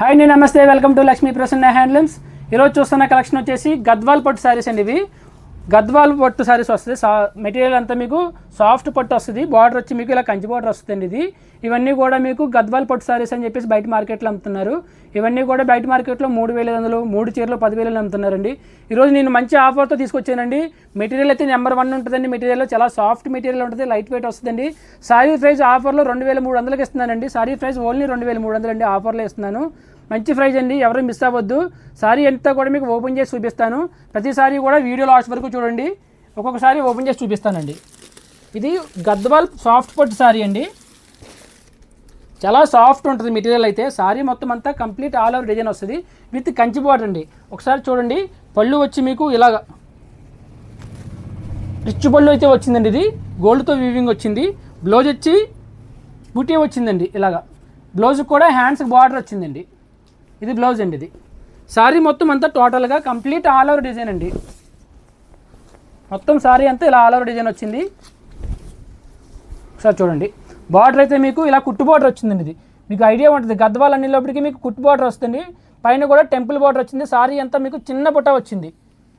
Hi నేను నమస్తే. Welcome to Lakshmi Prasanna handlooms ఈరోజు చూస్తున్న కలెక్షన్ వచ్చేసి గద్వాల్ పట్టు శారీస్ అండి ఇవి. గద్వాల్ పట్టు శారీస్ వస్తుంది. సా మెటీరియల్ అంతా మీకు సాఫ్ట్ పట్టు వస్తుంది. బార్డర్ వచ్చి మీకు ఇలా కంచి బార్డర్ వస్తుందండి ఇది. ఇవన్నీ కూడా మీకు గద్వాల్ పట్టు శారీస్ అని చెప్పేసి బయట మార్కెట్లో అమ్ముతున్నారు. ఇవన్నీ కూడా బయట మార్కెట్లో మూడు వేల ఐదు వందలు మూడు చీరలు పదివేలు అమ్ముతున్నారండి. ఈరోజు నేను మంచి ఆఫర్తో తీసుకొచ్చానండి. మెటీరియల్ అయితే నెంబర్ వన్ ఉంటుందండి. మెటీరియల్ చాలా సాఫ్ట్ మెటీరియల్ ఉంటుంది. లైట్ వెయిట్ వస్తుందండి. సారీ ప్రైస్ ఆఫర్లో రెండు వేల మూడు వందలకి ఇస్తున్నానండి. సారీ ప్రైస్ ఓన్లీ రెండు వేల మూడు వందలు అండి ఆఫర్లో ఇస్తున్నాను. మంచి ప్రైజ్ అండి. ఎవరు మిస్ అవ్వద్దు. సారీ ఎంత కూడా మీకు ఓపెన్ చేసి చూపిస్తాను. ప్రతిసారి కూడా వీడియో లాస్ట్ వరకు చూడండి. ఒక్కొక్కసారి ఓపెన్ చేసి చూపిస్తానండి. ఇది గద్వాల్ సాఫ్ట్ పట్టు సారీ అండి. చాలా సాఫ్ట్ ఉంటుంది మెటీరియల్ అయితే. సారీ మొత్తం అంతా కంప్లీట్ ఆల్ ఓవర్ డిజైన్ వస్తుంది. విత్ కంచి బార్డర్ అండి. ఒకసారి చూడండి. పళ్ళు వచ్చి మీకు ఇలాగ. రిచ్ పళ్ళు అయితే వచ్చిందండి ఇది. గోల్డ్తో వీవింగ్ వచ్చింది. బ్లౌజ్ వచ్చి బుటీ వచ్చిందండి ఇలాగా. బ్లౌజ్ కూడా హ్యాండ్స్కి బార్డర్ వచ్చిందండి. ఇది బ్లౌజ్ అండి ఇది. శారీ మొత్తం అంతా టోటల్గా కంప్లీట్ ఆల్ ఓవర్ డిజైన్ అండి. మొత్తం శారీ అంతా ఇలా ఆల్ ఓవర్ డిజైన్ వచ్చింది. ఒకసారి చూడండి. బార్డర్ అయితే మీకు ఇలా కుట్టు బార్డర్ వచ్చిందండి ఇది. మీకు ఐడియా ఉంటుంది. గద్వాల్ అనేటప్పటికి మీకు కుట్టు బార్డర్ వస్తుంది. పైన కూడా టెంపుల్ బార్డర్ వచ్చింది. సారీ అంతా మీకు చిన్న బుట్ట వచ్చింది.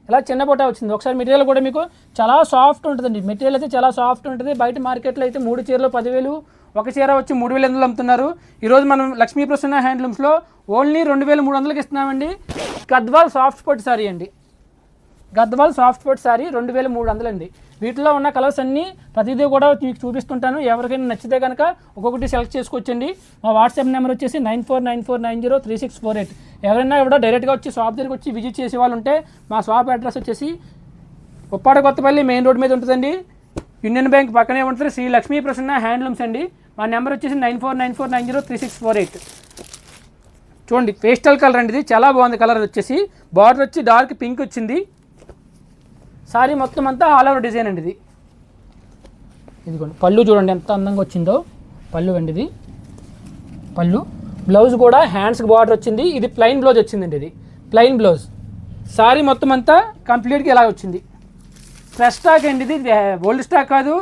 ఇలా చిన్న బుట్ట వచ్చింది. ఒకసారి మెటీరియల్ కూడా మీకు చాలా సాఫ్ట్ ఉంటుందండి. మెటీరియల్ అయితే చాలా సాఫ్ట్ ఉంటుంది. బయట మార్కెట్లో అయితే మూడు చీరలు పదివేలు ఒక చీర వచ్చి మూడు వేల ఎనిమిది అమ్ముతున్నారు. ఈరోజు మనం లక్ష్మీ ప్రసన్న హ్యాండ్లూమ్స్లో ఓన్లీ రెండు వేల మూడు వందలకి ఇస్తున్నామండి. గద్వాల్ సాఫ్ట్ పట్టు శారీ అండి. గద్వాల్ సాఫ్ట్ ఫుడ్ శారీ రెండు వేల మూడు వందలు అండి వీటిలో ఉన్న కలర్స్ అన్నీ ప్రతిదీ కూడా మీకు చూపిస్తుంటాను. ఎవరికైనా నచ్చితే కనుక ఒక్కొక్కటి సెలెక్ట్ చేసుకోవచ్చండి. మా వాట్సాప్ నెంబర్ వచ్చేసి nine four nine four nine zero three six four eight. ఎవరైనా కూడా డైరెక్ట్గా వచ్చి షాప్ దగ్గరికి వచ్చి విజిట్ చేసే వాళ్ళు ఉంటే మా షాప్ అడ్రస్ వచ్చేసి ఉప్పాడ కొత్తపల్లి మెయిన్ రోడ్ మీద ఉంటుందండి. యూనియన్ బ్యాంక్ పక్కనే ఉంటుంది. శ్రీ లక్ష్మీ ప్రసన్న హ్యాండ్లూమ్స్ అండి. మా నెంబర్ వచ్చేసి nine four nine four nine zero three six four eight. చూడండి పేస్టల్ కలర్ అండి ఇది. చాలా బాగుంది కలర్ వచ్చేసి. బార్డర్ వచ్చి డార్క్ పింక్ వచ్చింది. సారీ మొత్తం అంతా ఆల్ ఓవర్ డిజైన్ అండి ఇది. ఇదిగోండి పళ్ళు చూడండి ఎంత అందంగా వచ్చిందో. పళ్ళు అండి ఇది. పళ్ళు. బ్లౌజ్ కూడా హ్యాండ్స్కి బార్డర్ వచ్చింది. ఇది ప్లెయిన్ బ్లౌజ్ వచ్చిందండి ఇది. Plain blouse. సారీ మొత్తం అంతా కంప్లీట్గా ఇలా వచ్చింది. ఫ్రెష్ స్టాక్ అండి ఇది ఓల్డ్ స్టాక్ కాదు.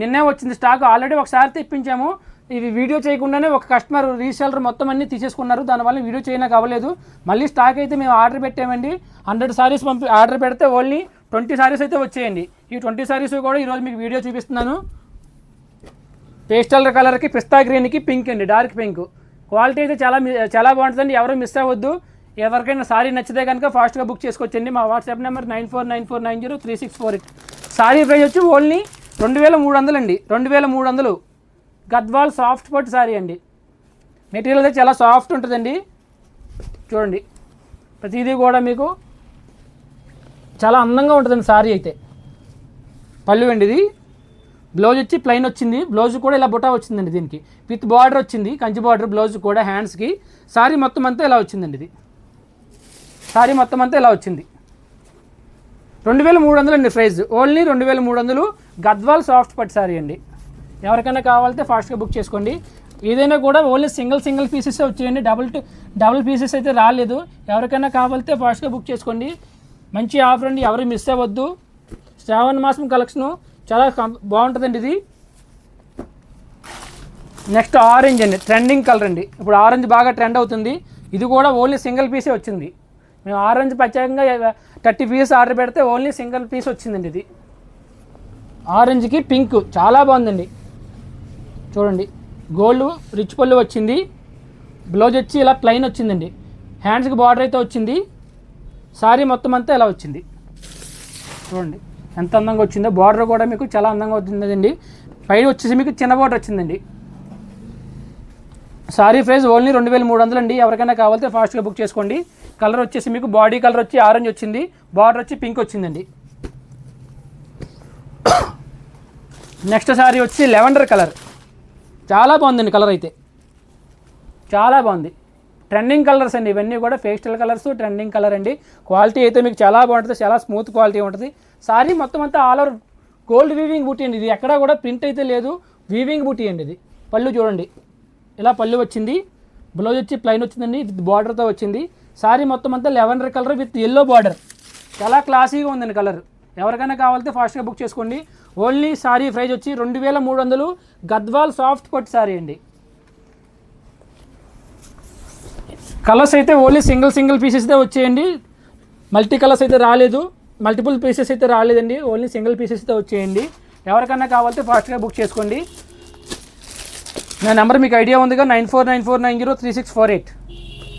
నిన్నే వచ్చింది స్టాక్ ఆల్రెడీ ఒకసారి తెప్పించాము. ఇవి వీడియో చేయకుండానే ఒక కస్టమర్ రీసెలర్ మొత్తం అన్ని తీసేసుకున్నారు. దానివల్ల వీడియో చేయడానికి అవ్వలేదు మళ్ళీ స్టాక్ అయితే మేము ఆర్డర్ పెట్టామండి. హండ్రెడ్ సారీస్ పంపి ఆర్డర్ పెడితే ఓన్లీ ట్వంటీ సారీస్ అయితే వచ్చేయండి. ఈ ట్వంటీ సారీస్ కూడా ఈరోజు మీకు వీడియో చూపిస్తున్నాను. పేస్టల్ కలర్కి పిస్తా గ్రీన్కి పింక్ అండి. డార్క్ పింక్ క్వాలిటీ అయితే చాలా చాలా బాగుంటుందండి. ఎవరు మిస్ అవ్వద్దు. ఎవరికైనా సారీ నచ్చితే కనుక ఫాస్ట్గా బుక్ చేసుకోవచ్చండి. మా WhatsApp number nine four nine four nine zero three six four eight. Sari price వచ్చి ఓన్లీ రెండు వేల మూడు వందలు అండి. రెండు వేల మూడు వందలు. గద్వాల్ సాఫ్ట్ పట్టు సారీ అండి. మెటీరియల్ అయితే చాలా సాఫ్ట్ ఉంటుందండి. చూడండి. ప్రతిదీ కూడా మీకు చాలా అందంగా ఉంటుందండి సారీ అయితే. పళ్ళు అండి ఇది. బ్లౌజ్ వచ్చి ప్లెయిన్ వచ్చింది. బ్లౌజ్ కూడా ఇలా బుటా వచ్చిందండి దీనికి. విత్ బార్డర్ వచ్చింది. కంచి బార్డర్ బ్లౌజ్ కూడా హ్యాండ్స్కి. సారీ మొత్తం అంతా ఇలా వచ్చిందండి ఇది. సారీ మొత్తం అంతా ఇలా వచ్చింది. రెండు వేల మూడు వందలు అండి ప్రైజ్. ఓన్లీ రెండు వేల మూడు వందలు గద్వాల్ సాఫ్ట్ పట్ సారీ అండి. ఎవరికైనా కావాలంటే ఫాస్ట్గా బుక్ చేసుకోండి. ఏదైనా కూడా ఓన్లీ సింగిల్ సింగిల్ పీసెస్ వచ్చాయండి. డబుల్ టు డబుల్ పీసెస్ అయితే రాలేదు. ఎవరికైనా కావాలంటే ఫాస్ట్గా బుక్ చేసుకోండి. మంచి ఆఫర్ అండి. ఎవరు మిస్ అవ్వద్దు. శ్రావణ మాసం కలెక్షను చాలా బాగుంటుందండి ఇది. నెక్స్ట్ ఆరెంజ్ అండి. ట్రెండింగ్ కలర్ అండి. ఇప్పుడు ఆరెంజ్ బాగా ట్రెండ్ అవుతుంది. ఇది కూడా ఓన్లీ సింగిల్ పీసే వచ్చింది. మేము ఆరెంజ్ ప్రత్యేకంగా థర్టీ పీస్ ఆర్డర్ పెడితే ఓన్లీ సింగిల్ పీస్ వచ్చిందండి ఇది. ఆరెంజ్కి పింక్ చాలా బాగుందండి. చూడండి గోల్డ్ రిచ్ పళ్ళు వచ్చింది. బ్లౌజ్ వచ్చి ఇలా ప్లెయిన్ వచ్చిందండి. హ్యాండ్స్కి బార్డర్ అయితే వచ్చింది. సారీ మొత్తం అంతా ఇలా వచ్చింది. చూడండి ఎంత అందంగా వచ్చిందో. బార్డర్ కూడా మీకు చాలా అందంగా వచ్చిందండి. పైన వచ్చేసి మీకు చిన్న బార్డర్ వచ్చిందండి. సారీ ప్రైస్ ఓన్లీ రెండు వేల మూడు వందలు అండి. ఎవరికైనా కావాలంటే ఫాస్ట్గా బుక్ చేసుకోండి. కలర్ వచ్చేసి మీకు బాడీ కలర్ వచ్చి ఆరెంజ్ వచ్చింది బార్డర్ వచ్చి పింక్ వచ్చిందండి. నెక్స్ట్ సారీ వచ్చి లెవెండర్ కలర్. చాలా బాగుందండి కలర్ అయితే. చాలా బాగుంది. ట్రెండింగ్ కలర్స్ అండి ఇవన్నీ కూడా ఫేస్టల్ కలర్స్ ట్రెండింగ్ కలర్ అండి. క్వాలిటీ అయితే మీకు చాలా బాగుంటుంది చాలా స్మూత్ క్వాలిటీ ఉంటుంది. సారీ మొత్తం అంతా ఆల్ ఓవర్ గోల్డ్ వీవింగ్ బూటీ అండి ఇది. ఎక్కడా కూడా ప్రింట్ అయితే లేదు వీవింగ్ బూటీ అండి ఇది. పళ్ళు చూడండి. ఇలా పళ్ళు వచ్చింది. బ్లౌజ్ వచ్చి ప్లైన్ వచ్చిందండి బార్డర్తో వచ్చింది. సారీ మొత్తం అంతా lavender colour with yellow border చాలా క్లాసీగా ఉందండి కలర్. ఎవరికైనా కావాలంటే ఫాస్ట్గా బుక్ చేసుకోండి. ఓన్లీ సారీ ప్రైజ్ వచ్చి రెండు వేల మూడు వందలు గద్వాల్ సాఫ్ట్ పట్టు సారీ అండి. కలర్స్ అయితే ఓన్లీ సింగిల్ సింగిల్ పీసెస్దే వచ్చేయండి. మల్టీ కలర్స్ అయితే రాలేదు. మల్టిపుల్ పీసెస్ అయితే రాలేదండి. ఓన్లీ సింగిల్ పీసెస్తో వచ్చేయండి. ఎవరికైనా కావాలంటే ఫాస్ట్గా బుక్ చేసుకోండి. నా నెంబర్ మీకు ఐడియా ఉందిగా nine four nine four nine zero three six four eight.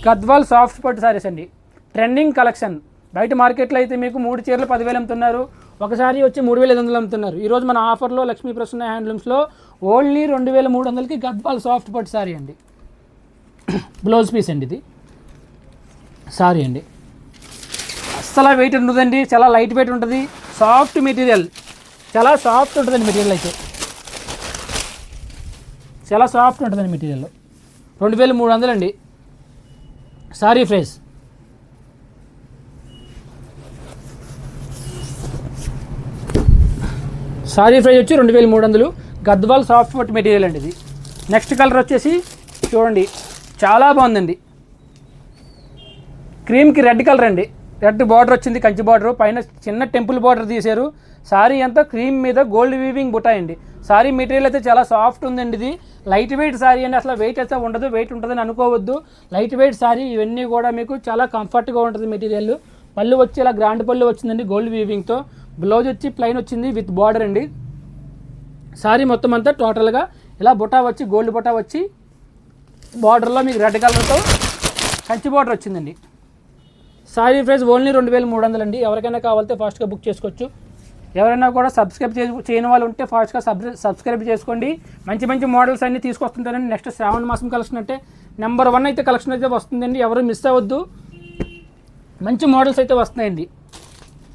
Gadwal soft పట్టు సారీస్ అండి. ట్రెండింగ్ కలెక్షన్ బయట మార్కెట్లో అయితే మీకు మూడు చీరలు పదివేలు అమ్ముతున్నారు. ఒకసారి వచ్చి మూడు వేల ఐదు వందలు అమ్ముతున్నారు. ఈరోజు మన ఆఫర్లో లక్ష్మీ ప్రసన్న హ్యాండ్లూమ్స్లో ఓన్లీ రెండు వేల మూడు వందలకి గద్వాల్ సాఫ్ట్ పట్టు సారీ అండి. బ్లౌజ్ పీస్ అండి ఇది. సారీ అండి. అస్సలు వెయిట్ ఉండదండి. చాలా లైట్ వెయిట్ ఉంటుంది. సాఫ్ట్ మెటీరియల్ చాలా సాఫ్ట్ ఉంటుందండి మెటీరియల్ అయితే. చాలా సాఫ్ట్ ఉంటుందండి మెటీరియల్ రెండు వేల మూడు వందలు అండి. సారీ ప్రైస్ సారీ ఫ్రైజ్ వచ్చి రెండు వేల మూడు వందలు. గద్వాల్ సాఫ్ట్ మెటీరియల్ అండి ఇది. నెక్స్ట్ కలర్ వచ్చేసి చూడండి చాలా బాగుందండి. క్రీమ్కి రెడ్ కలర్ అండి. రెడ్ బార్డర్ వచ్చింది కంచి బార్డర్. పైన చిన్న టెంపుల్ బార్డర్ తీశారు. సారీ అంతా క్రీమ్ మీద గోల్డ్ వీవింగ్ బుట్ట అండి సారీ మెటీరియల్ అయితే చాలా సాఫ్ట్ ఉందండి ఇది. లైట్ వెయిట్ సారీ అండి. అసలు వెయిట్ అయితే ఉండదు వెయిట్ ఉంటుందని అనుకోవద్దు. లైట్ వెయిట్ సారీ ఇవన్నీ కూడా మీకు చాలా కంఫర్ట్గా ఉంటుంది మెటీరియల్. పళ్ళు వచ్చి ఇలా గ్రాండ్ పళ్ళు వచ్చిందండి గోల్డ్ వీవింగ్తో బ్లౌజ్ వచ్చి ప్లెయిన్ వచ్చింది విత్ బార్డర్ అండి. సారీ మొత్తం అంతా టోటల్గా ఇలా బుటా వచ్చి గోల్డ్ బుటా వచ్చి బార్డర్లో మీకు రెడ్ కలర్తో కంచి బార్డర్ వచ్చిందండి. సారీ ప్రైస్ ఓన్లీ రెండు వేల మూడు వందలు అండి ఎవరికైనా కావాలంటే ఫాస్ట్గా బుక్ చేసుకోవచ్చు. ఎవరైనా కూడా సబ్స్క్రైబ్ చే చేయని వాళ్ళు ఉంటే ఫాస్ట్గా సబ్ సబ్స్క్రైబ్ చేసుకోండి. మంచి మంచి మోడల్స్ అన్నీ తీసుకొస్తుంటారండి నెక్స్ట్ శ్రావణ మాసం కలెక్షన్ అంటే నెంబర్ వన్ అయితే కలెక్షన్ అయితే వస్తుందండి. ఎవరు మిస్ అవ్వద్దు. మంచి మోడల్స్ అయితే వస్తున్నాయండి.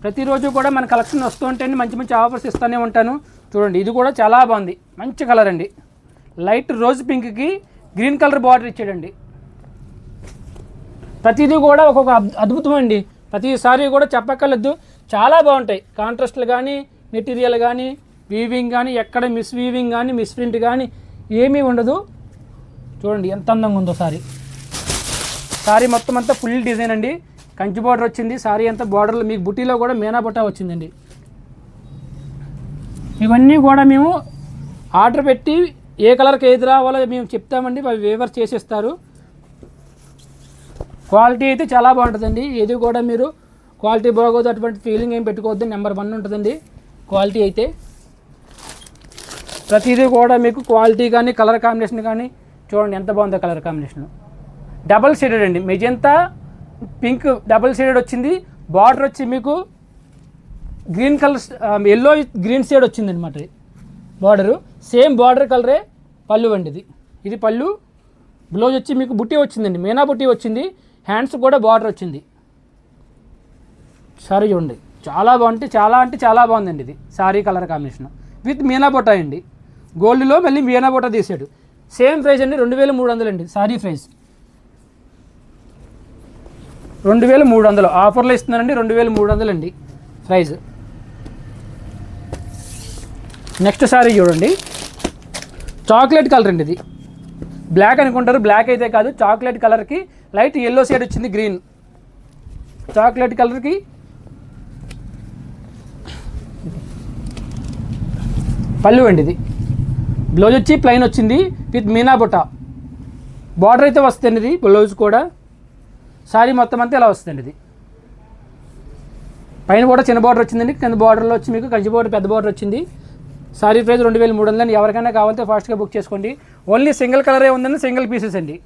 ప్రతిరోజు కూడా మన కలెక్షన్ వస్తూ ఉంటేనే మంచి మంచి ఆఫర్స్ ఇస్తూనే ఉంటాను. చూడండి ఇది కూడా చాలా బాగుంది. మంచి కలర్ అండి. లైట్ రోజ్ పింక్కి గ్రీన్ కలర్ బార్డర్ ఇచ్చాడండి. ప్రతిదీ కూడా ఒక్కొక్క అద్- అద్భుతం అండి ప్రతిసారి కూడా చెప్పక్కర్లేదు. చాలా బాగుంటాయి. కాంట్రాస్ట్లు కానీ మెటీరియల్ కానీ వీవింగ్ కానీ ఎక్కడ మిస్ వీవింగ్ కానీ మిస్ ప్రింట్ కానీ ఏమీ ఉండదు. చూడండి ఎంత అందంగా ఉందో సారీ. సారీ మొత్తం అంతా ఫుల్ డిజైన్ అండి. కంచి బార్డర్ వచ్చింది. సారీ అంతా బార్డర్లో మీకు బుటీలో కూడా మేనా బుట్ట వచ్చిందండి. ఇవన్నీ కూడా మేము ఆర్డర్ పెట్టి ఏ కలర్కి ఏది రావాలో మేము చెప్తామండి. అవి వేవర్ చేసేస్తారు. క్వాలిటీ అయితే చాలా బాగుంటుందండి. ఏది కూడా మీరు క్వాలిటీ బాగోదు అటువంటి ఫీలింగ్ ఏం పెట్టుకోవద్దు. నెంబర్ వన్ ఉంటుందండి. క్వాలిటీ అయితే. ప్రతిదీ కూడా మీకు క్వాలిటీ కానీ కలర్ కాంబినేషన్ కానీ చూడండి ఎంత బాగుందో కలర్ కాంబినేషన్ డబల్ షేడెడ్ అండి. మెజంతా పింక్ డబల్ షేడెడ్ వచ్చింది. బార్డర్ వచ్చి మీకు green colour yellow green shade వచ్చింది అనమాట బార్డరు సేమ్ బార్డర్ కలరే పళ్ళు అండి ఇది. ఇది పళ్ళు. బ్లౌజ్ వచ్చి మీకు బుట్టి వచ్చిందండి. మీనా బుట్టి వచ్చింది. హ్యాండ్స్ కూడా బార్డర్ వచ్చింది. సారీ చూడండి. చాలా బాగుంటే చాలా అంటే చాలా బాగుందండి ఇది. Sari colour combination. విత్ మీనా బొటా అండి. గోల్డ్లో మళ్ళీ మీనా బొటా తీసాడు. సేమ్ ప్రైస్ అండి రెండు వేల మూడు వందలు అండి. సారీ ప్రైస్ రెండు వేల మూడు వందలు. ఆఫర్లో ఇస్తున్నారండి రెండు వేల మూడు వందలు అండి. ప్రైజ్ నెక్స్ట్ సారీ చూడండి. చాక్లెట్ కలర్ అండి ఇది. బ్లాక్ అనుకుంటారు బ్లాక్ అయితే కాదు. చాక్లెట్ కలర్కి లైట్ ఎల్లో షేడ్ వచ్చింది గ్రీన్ చాక్లెట్ కలర్కి పళ్ళు అండి ఇది బ్లౌజ్ వచ్చి ప్లెయిన్ వచ్చింది విత్ మీనా బుట్ట. బార్డర్ అయితే వస్తుంది ఇది బ్లౌజ్ కూడా. శారీ మొత్తం అంతా ఇలా వస్తుంది ఇది పైన కూడా చిన్న బార్డర్ వచ్చిందండి కింద బార్డర్లో వచ్చి మీకు కంచి బార్డర్ పెద్ద బార్డర్ వచ్చింది. సారీ ప్రైస్ రెండు వేల మూడు వందలని ఎవరికైనా కావాలంటే ఫాస్ట్గా బుక్ చేసుకోండి. ఓన్లీ సింగిల్ కలరే ఉందండి సింగిల్ పీసెస్ అండి.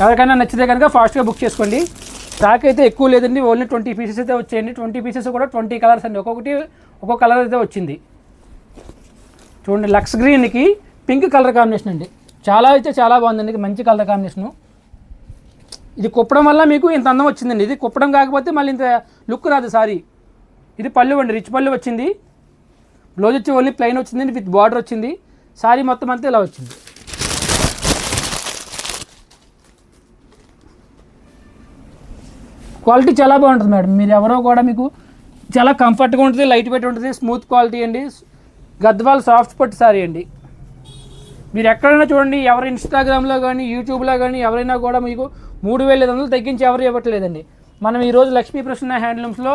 ఎవరికైనా నచ్చితే కనుక ఫాస్ట్గా బుక్ చేసుకోండి. స్టాక్ అయితే ఎక్కువ లేదండి ఓన్లీ ట్వంటీ పీసెస్ అయితే వచ్చాయండి. ట్వంటీ పీసెస్ కూడా ట్వంటీ కలర్స్ అండి. ఒక్కొక్కటి ఒక్కొక్క కలర్ అయితే వచ్చింది. చూడండి లక్స్ గ్రీన్కి పింక్ కలర్ కాంబినేషన్ అండి. చాలా అయితే చాలా బాగుందండి ఇది మంచి కలర్ కాంబినేషను ఇది కుప్పడం వల్ల మీకు ఇంత అందం వచ్చిందండి. ఇది కుప్పడం కాకపోతే మళ్ళీ ఇంత లుక్ రాదు సారీ. ఇది పళ్ళు అండి రిచ్ పళ్ళు వచ్చింది. బ్లౌజ్ వచ్చి ఓన్లీ ప్లెయిన్ వచ్చింది విత్ బార్డర్ వచ్చింది. సారీ మొత్తం అంతా ఇలా వచ్చింది. క్వాలిటీ చాలా బాగుంటుంది మేడం. మీరు ఎవరో కూడా మీకు చాలా కంఫర్ట్గా ఉంటుంది లైట్ వెయిట్ ఉంటుంది స్మూత్ క్వాలిటీ అండి. గద్వాల్ సాఫ్ట్ పట్టు సారీ అండి. మీరు ఎక్కడైనా చూడండి ఎవరు ఇన్స్టాగ్రామ్లో కానీ యూట్యూబ్లో కానీ ఎవరైనా కూడా మీకు మూడు వేల ఐదు వందలు తగ్గించి ఎవరు ఇవ్వట్లేదండి. మనం ఈరోజు లక్ష్మీ ప్రసన్న హ్యాండ్లూమ్స్లో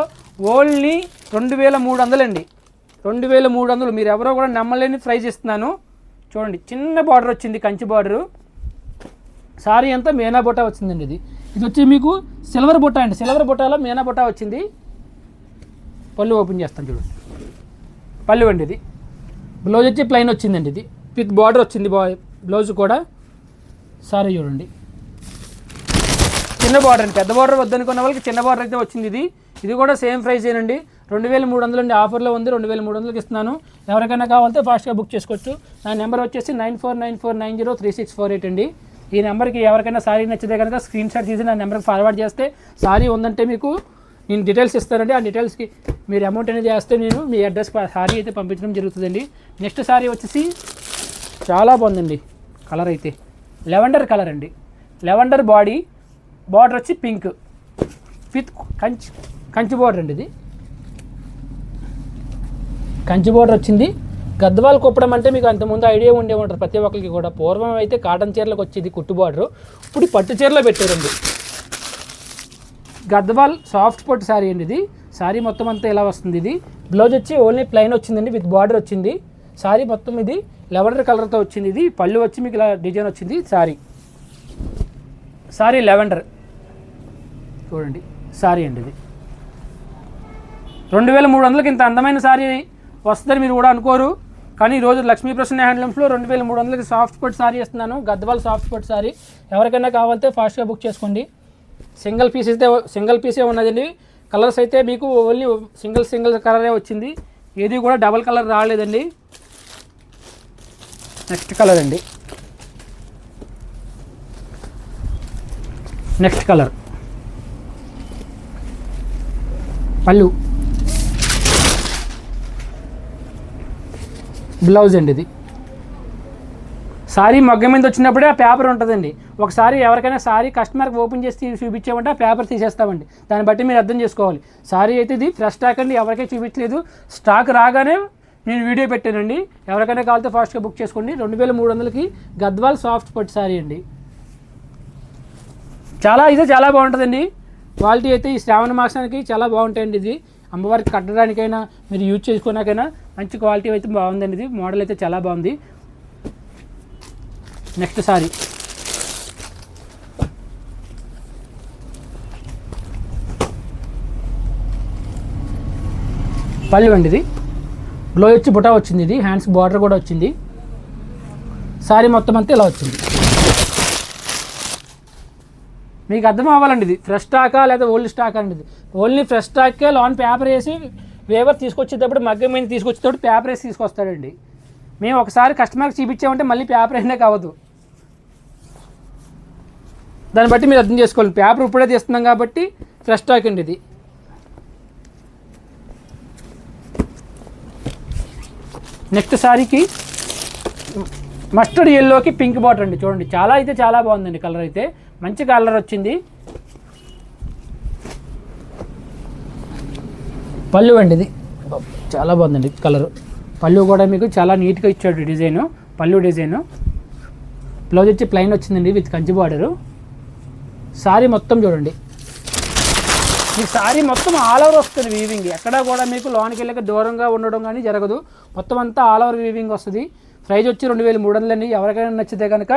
ఓన్లీ రెండు వేల మూడు వందలండి రెండు వేల మూడు వందలు. మీరు ఎవరో కూడా నమ్మలేని ప్రైజ్ ఇస్తున్నాను. చూడండి చిన్న బార్డర్ వచ్చింది కంచి బార్డరు సారీ అంతా మేనా బుట్ట వచ్చిందండి ఇది. ఇది వచ్చి మీకు సిల్వర్ బుట్ట అండి. సిల్వర్ బుట్టలో మేనా బుట్ట వచ్చింది. పళ్ళు ఓపెన్ చేస్తాను చూడండి పళ్ళు అండి ఇది. బ్లౌజ్ వచ్చి ప్లెయిన్ వచ్చిందండి ఇది. విత్ బార్డర్ వచ్చింది బా బ్లౌజ్ కూడా సారీ చూడండి. చిన్న బార్డర్ అండి. పెద్ద బార్డర్ వద్దనుకున్న వాళ్ళకి చిన్న బార్డర్ అయితే వచ్చింది ఇది. ఇది కూడా సేమ్ ప్రైస్ ఏనండి. రెండు వేల మూడు వందలు అండి. ఆఫర్లో ఉంది. రెండు వేల మూడు వందలకి ఇస్తున్నాను. ఎవరికైనా కావాలంటే ఫాస్ట్గా బుక్ చేసుకోవచ్చు. నా నెంబర్ వచ్చేసి nine four nine four nine zero three six four eight అండి. ఈ నెంబర్కి ఎవరికైనా సారీ నచ్చితే కనుక స్క్రీన్ షాట్ తీసి నా నెంబర్కి ఫార్వర్డ్ చేస్తే సారీ ఉందంటే మీకు నేను డీటెయిల్స్ ఇస్తానండి. ఆ డీటెయిల్స్కి మీరు అమౌంట్ అనేది చేస్తే నేను మీ అడ్రస్ సారీ అయితే పంపించడం జరుగుతుందండి. నెక్స్ట్ సారీ వచ్చేసి చాలా బాగుందండి. కలర్ అయితే. లెవెండర్ కలర్ అండి. లెవెండర్ బాడీ బార్డర్ వచ్చి pink with Kanchi Kanchi border అండి ఇది. కంచి బార్డర్ వచ్చింది. గద్వాలు కుప్పడం అంటే మీకు అంతకుముందు ఐడియా ఉండే ఉంటారు. ప్రతి ఒక్కరికి కూడా. పూర్వం అయితే కాటన్ చీరలకు వచ్చేది కుట్టుబాటు బార్డర్. ఇప్పుడు పట్టు చీరలో పెట్టారండి గద్వాల్ సాఫ్ట్ పట్టు శారీ అండి ఇది. శారీ మొత్తం అంతా ఇలా వస్తుంది ఇది? బ్లౌజ్ వచ్చి ఓన్లీ ప్లెయిన్ వచ్చిందండి విత్ బార్డర్ వచ్చింది. శారీ మొత్తం ఇది లెవెండర్ కలర్తో వచ్చింది ఇది. పళ్ళు వచ్చి మీకు ఇలా డిజైన్ వచ్చింది శారీ. సారీ లెవెండర్. చూడండి. సారీ అండి ఇది. రెండు వేల మూడు వందలకి ఇంత అందమైన శారీ వస్తుందని మీరు కూడా అనుకోరు. కానీ ఈరోజు లక్ష్మీప్రసన్న హ్యాండ్లూమ్స్లో రెండు వేల మూడు వందలకి సాఫ్ట్ పట్ సారీ ఇస్తున్నాను. గద్వాల్ సాఫ్ట్ పట్ సారీ ఎవరికైనా కావాలంటే ఫాస్ట్గా బుక్ చేసుకోండి. సింగిల్ పీస్ అయితే సింగిల్ పీసే ఉన్నదండి. కలర్స్ అయితే మీకు ఓన్లీ సింగిల్ సింగిల్ కలరే వచ్చింది. ఏది కూడా డబల్ కలర్ రాలేదండి. నెక్స్ట్ కలర్ అండి. నెక్స్ట్ కలర్ పళ్ళు. బ్లౌజ్ అండి ఇది. సారీ మగ్గ మీద వచ్చినప్పుడే ఆ పేపర్ ఉంటుందండి. ఒకసారి ఎవరికైనా సారీ కస్టమర్కి ఓపెన్ చేసి చూపించామంటే ఆ పేపర్ తీసేస్తామండి. దాన్ని బట్టి మీరు అర్థం చేసుకోవాలి. సారీ అయితే ఇది ఫ్రెష్ స్టాక్ అండి ఎవరికీ చూపించలేదు. స్టాక్ రాగానే నేను వీడియో పెట్టానండి. ఎవరికైనా కావాలితే ఫాస్ట్గా బుక్ చేసుకోండి. రెండు వేల మూడు వందలకి గద్వాల్ సాఫ్ట్ పట్టు సారీ అండి. చాలా ఇది చాలా బాగుంటుందండి. క్వాలిటీ అయితే ఈ శ్రావణ మాసానికి చాలా బాగుంటాయండి ఇది. అమ్మవారికి కట్టడానికైనా మీరు యూజ్ చేసుకోడానికైనా మంచి క్వాలిటీ అయితే బాగుందండి ఇది మోడల్ అయితే చాలా బాగుంది. నెక్స్ట్ సారీ. పళ్ళు అండి ఇది. బ్లౌజ్ వచ్చి బుటా వచ్చింది ఇది. హ్యాండ్స్ బార్డర్ కూడా వచ్చింది. సారీ మొత్తం అంతా ఇలా వచ్చింది. మీకు అర్థం అవ్వాలండి ఇది. ఫ్రెష్ స్టాకా లేదా ఓల్డ్ స్టాక్ అండి ఇది. ఓన్లీ ఫ్రెష్ స్టాకే లోన్ పేపర్ వేసి వేవర్ తీసుకొచ్చేటప్పుడు మగ్గం మీద తీసుకొచ్చేటప్పుడు పేపర్ వేసి తీసుకొస్తాడండి. మేము ఒకసారి కస్టమర్కి చూపించామంటే మళ్ళీ పేపర్ అయినా కావద్దు. దాన్ని బట్టి మీరు అర్థం చేసుకోవాలి. పేపర్ ఇప్పుడే తీస్తున్నాం కాబట్టి ఫ్రెష్ స్టాక్ అండి ఇది. నెక్స్ట్ సారీకి మస్టర్డ్ ఎల్లోకి పింక్ బాటర్ అండి. చూడండి చాలా అయితే చాలా బాగుందండి కలర్ అయితే. మంచి కలర్ వచ్చింది. పళ్ళు అండి ఇది చాలా బాగుందండి కలర్. పళ్ళు కూడా మీకు చాలా నీట్గా ఇచ్చాడు డిజైను పళ్ళు డిజైను. బ్లౌజ్ వచ్చి ప్లెయిన్ వచ్చిందండి విత్ కంచి బార్డరు. సారీ మొత్తం చూడండి. ఈ సారీ మొత్తం ఆల్ ఓవర్ వస్తుంది వీవింగ్ ఎక్కడా కూడా మీకు లోనికి వెళ్ళక దూరంగా ఉండడం కానీ జరగదు. మొత్తం అంతా ఆల్ ఓవర్ వీవింగ్ వస్తుంది. ప్రైజ్ వచ్చి రెండు వేల మూడు వందలండి. ఎవరికైనా నచ్చితే కనుక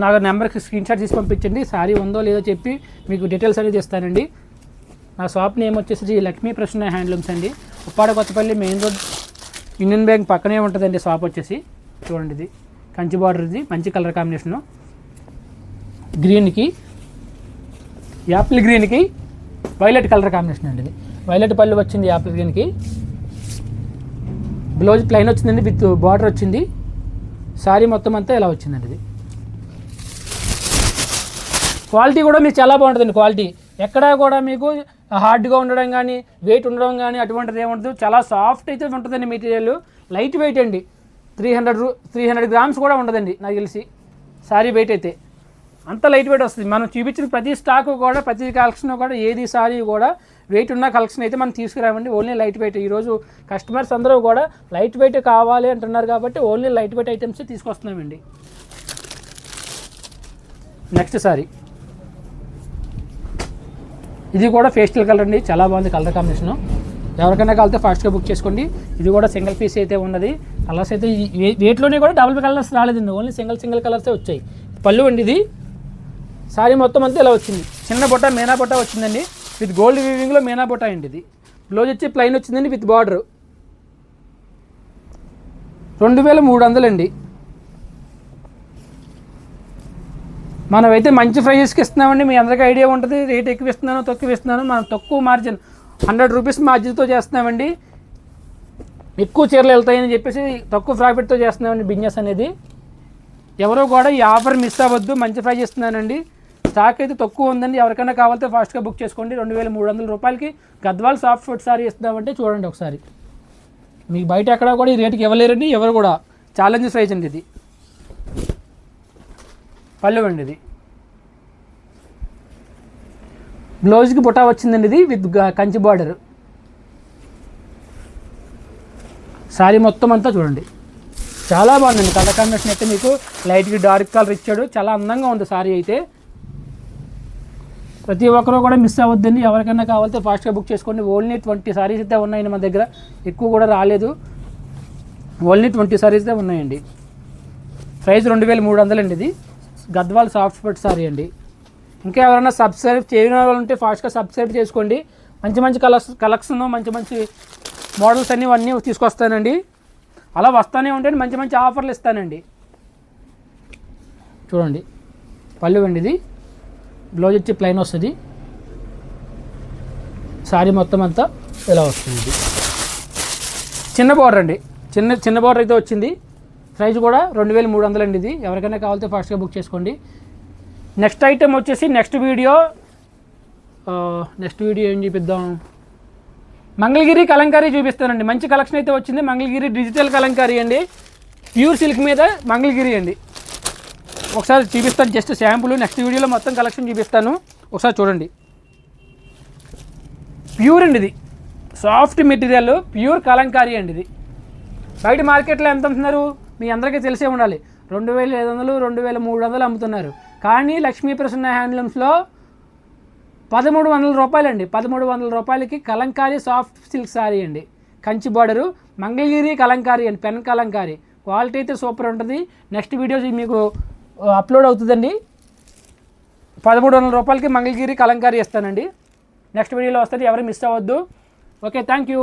నా నెంబర్కి స్క్రీన్ షాట్ తీసి పంపించండి శారీ ఉందో లేదో చెప్పి మీకు డీటెయిల్స్ అనేది ఇస్తానండి నా షాప్ నేమ్ వచ్చేసి లక్ష్మీ ప్రసన్న హ్యాండ్లూమ్స్ అండి. Uppada Kothapalli main road union bank పక్కనే ఉంటుందండి షాప్ వచ్చేసి. చూడండి ఇది. కంచి బార్డర్ ఇది మంచి కలర్ కాంబినేషను. గ్రీన్కి యాపిల్ గ్రీన్కి వైలెట్ కలర్ కాంబినేషన్ అండి ఇది. వైలెట్ పళ్ళు వచ్చింది యాపిల్ గ్రీన్కి. బ్లౌజ్ ప్లెయిన్ వచ్చిందండి విత్ బార్డర్ వచ్చింది. శారీ మొత్తం అంతా ఇలా వచ్చిందండి ఇది. క్వాలిటీ కూడా మీకు చాలా బాగుంటుందండి క్వాలిటీ. ఎక్కడా కూడా మీకు హార్డ్గా ఉండడం కానీ వెయిట్ ఉండడం కానీ అటువంటిది ఏముండదు. చాలా సాఫ్ట్ అయితే ఉంటుందండి మెటీరియల్. లైట్ వెయిట్ అండి. త్రీ హండ్రెడ్ రూ త్రీ హండ్రెడ్ గ్రామ్స్ కూడా ఉండదండి నాకు తెలిసి. సారీ వెయిట్ అయితే. అంత లైట్ వెయిట్ వస్తుంది. మనం చూపించిన ప్రతి స్టాక్ కూడా ప్రతి కలెక్షన్ కూడా ఏది సారీ కూడా వెయిట్ ఉన్న కలెక్షన్ అయితే మనం తీసుకురామండి ఓన్లీ లైట్ వెయిట్. ఈరోజు కస్టమర్స్ అందరూ కూడా లైట్ వెయిట్ కావాలి అంటున్నారు కాబట్టి ఓన్లీ లైట్ వెయిట్ ఐటమ్స్ తీసుకొస్తున్నామండి. నెక్స్ట్ సారీ. ఇది కూడా ఫేస్టల్ కలర్ అండి. చాలా బాగుంది కలర్ కాంబినేషన్ ఎవరికైనా కలితే ఫాస్ట్గా బుక్ చేసుకోండి. ఇది కూడా సింగిల్ పీస్ అయితే ఉన్నది. కలర్స్ అయితే ఈ వేటిలోనే కూడా డబుల్ కలర్స్ రాలేదండి ఓన్లీ సింగిల్ సింగిల్ కలర్సే వచ్చాయి. పళ్ళు అండి ఇది. సారీ మొత్తం అంతా ఇలా వచ్చింది. చిన్న బొట్ట మేనా బొట్ట వచ్చిందండి. విత్ గోల్డ్ వీవింగ్లో మేనా బొట్ట అండి ఇది. బ్లౌజ్ వచ్చి ప్లెయిన్ వచ్చిందండి విత్ బార్డర్ రెండు వేల మూడు వందలండి. మనమైతే మంచి ప్రైజెస్కి ఇస్తున్నామండి. మీ అందరికీ ఐడియా ఉంటుంది. రేట్ ఎక్కువ ఇస్తున్నాను తక్కువ ఇస్తున్నాను మనం తక్కువ మార్జిన్ హండ్రెడ్ రూపీస్ మార్జిన్తో చేస్తున్నామండి. ఎక్కువ చీరలు వెళ్తాయని చెప్పేసి తక్కువ ప్రాఫిట్తో చేస్తున్నామండి బిజినెస్ అనేది. ఎవరో కూడా ఈ ఆఫర్ మిస్ అవ్వద్దు. మంచి ప్రైజ్ ఇస్తున్నానండి. స్టాక్ అయితే తక్కువ ఉందండి. ఎవరికైనా కావాలంటే ఫాస్ట్గా బుక్ చేసుకోండి. రెండు వేల మూడు వందల రూపాయలకి గద్వాల్ సాఫ్ట్ ఫుడ్ సారీ ఇస్తున్నామంటే చూడండి ఒకసారి. మీకు బయట ఎక్కడ కూడా ఈ రేటుకి ఇవ్వలేరండి. ఎవరు కూడా ఛాలెంజెస్ ప్రైజ్ అండి ఇది. పళ్ళు అండి ఇది బ్లౌజ్కి బుటా వచ్చిందండి ఇది విత్ కంచి బార్డర్ శారీ మొత్తం అంతా చూడండి. చాలా బాగుందండి. కలర్ కాంబినేషన్ అయితే మీకు లైట్కి డార్క్ కలర్ ఇచ్చాడు. చాలా అందంగా ఉంది శారీ అయితే. ప్రతి ఒక్కరూ కూడా మిస్ అవ్వద్దండి. ఎవరికైనా కావాలంటే ఫాస్ట్గా బుక్ చేసుకోండి. ఓన్లీ ట్వంటీ సారీస్ అయితే ఉన్నాయండి మన దగ్గర. ఎక్కువ కూడా రాలేదు. ఓన్లీ ట్వంటీ సారీస్ అయితే ఉన్నాయండి. ప్రైస్ రెండు వేల మూడు వందలండి ఇది. గద్వాల్ సాఫ్ట్ ఫుడ్ సారీ అండి. ఇంకా ఎవరైనా సబ్స్క్రైబ్ చేయని వాళ్ళు ఉంటే ఫాస్ట్గా సబ్స్క్రైబ్ చేసుకోండి. మంచి మంచి కలర్స్ కలెక్షన్ మంచి మంచి మోడల్స్ అన్నీ అన్నీ తీసుకొస్తానండి. అలా వస్తానే ఉంటే మంచి మంచి ఆఫర్లు ఇస్తానండి. చూడండి పళ్ళు అండి ఇది. బ్లౌజ్ వచ్చి ప్లెయిన్ వస్తుంది. శారీ మొత్తం అంతా ఇలా వస్తుంది. చిన్న బోర్డర్ అండి. చిన్న చిన్న బోర్డర్ అయితే వచ్చింది. ప్రైస్ కూడా రెండు వేల మూడు వందలు అండి ఇది. ఎవరికైనా కావాలంటే ఫాస్ట్గా బుక్ చేసుకోండి. నెక్స్ట్ ఐటెం వచ్చేసి నెక్స్ట్ వీడియో నెక్స్ట్ వీడియో ఏం చూపిద్దాం? మంగళగిరి కలంకారీ చూపిస్తానండి. మంచి కలెక్షన్ అయితే వచ్చింది. మంగళగిరి డిజిటల్ కలంకారీ అండి. ప్యూర్ సిల్క్ మీద మంగళగిరి అండి. ఒకసారి చూపిస్తాను. జస్ట్ శాంపుల్ నెక్స్ట్ వీడియోలో మొత్తం కలెక్షన్ చూపిస్తాను. ఒకసారి చూడండి. ప్యూర్ అండి ఇది. సాఫ్ట్ మెటీరియల్ ప్యూర్ కలంకారీ అండి ఇది. బయట మార్కెట్లో ఎంత అంటున్నారు మీ అందరికీ తెలిసే ఉండాలి. రెండు వేల ఐదు వందలు రెండు వేల మూడు వందలు అమ్ముతున్నారు. కానీ లక్ష్మీ ప్రసన్న హ్యాండ్లూమ్స్లో పదమూడు వందల రూపాయలండి. పదమూడు వందల రూపాయలకి కలంకారీ సాఫ్ట్ సిల్క్ సారీ అండి. కంచి బార్డరు మంగళగిరి కలంకారీ అండి పెన్ కలంకారీ. క్వాలిటీ అయితే సూపర్ ఉంటుంది. నెక్స్ట్ వీడియోస్ మీకు అప్లోడ్ అవుతుందండి. పదమూడు వందల రూపాయలకి మంగళగిరి కలంకారీ ఇస్తానండి. నెక్స్ట్ వీడియోలో వస్తుంది. ఎవరు మిస్ అవ్వద్దు. Okay thank you.